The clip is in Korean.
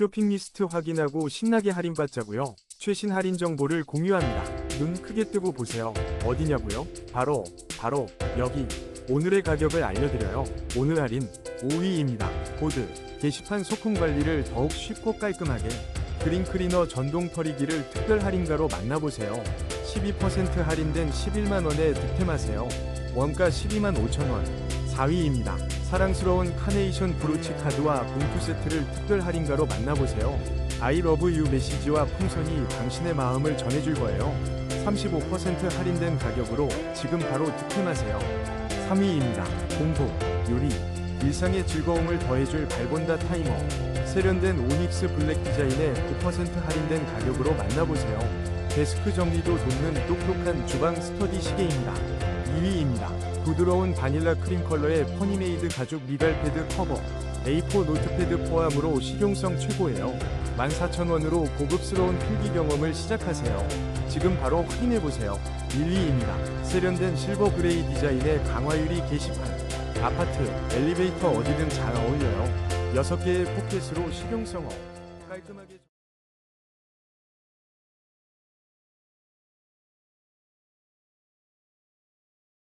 쇼핑 리스트 확인하고 신나게 할인받자고요. 최신 할인 정보를 공유합니다. 눈 크게 뜨고 보세요. 어디냐고요? 바로 바로 여기 오늘의 가격을 알려드려요. 오늘 할인 5위입니다. 보드 게시판 소품 관리를 더욱 쉽고 깔끔하게 그린 클리너 전동 털이기를 특별 할인가로 만나보세요. 12% 할인된 11만원에 득템하세요. 원가 12만 5천원. 4위입니다. 사랑스러운 카네이션 브로치 카드와 봉투 세트를 특별 할인가로 만나보세요. I love you 메시지와 풍선이 당신의 마음을 전해줄 거예요. 35% 할인된 가격으로 지금 바로 득템하세요. 3위입니다. 공부, 요리, 일상의 즐거움을 더해줄 발본다 타이머. 세련된 오닉스 블랙 디자인의 9% 할인된 가격으로 만나보세요. 데스크 정리도 돕는 똑똑한 주방 스터디 시계입니다. 2위입니다. 부드러운 바닐라 크림 컬러의 퍼니메이드 가죽 리갈 패드 커버. A4 노트패드 포함으로 실용성 최고예요. 14,000원으로 고급스러운 필기 경험을 시작하세요. 지금 바로 확인해보세요. 1위입니다. 세련된 실버 그레이 디자인의 강화유리 게시판. 아파트, 엘리베이터 어디든 잘 어울려요. 6개의 포켓으로 실용성 업. 깔끔하게.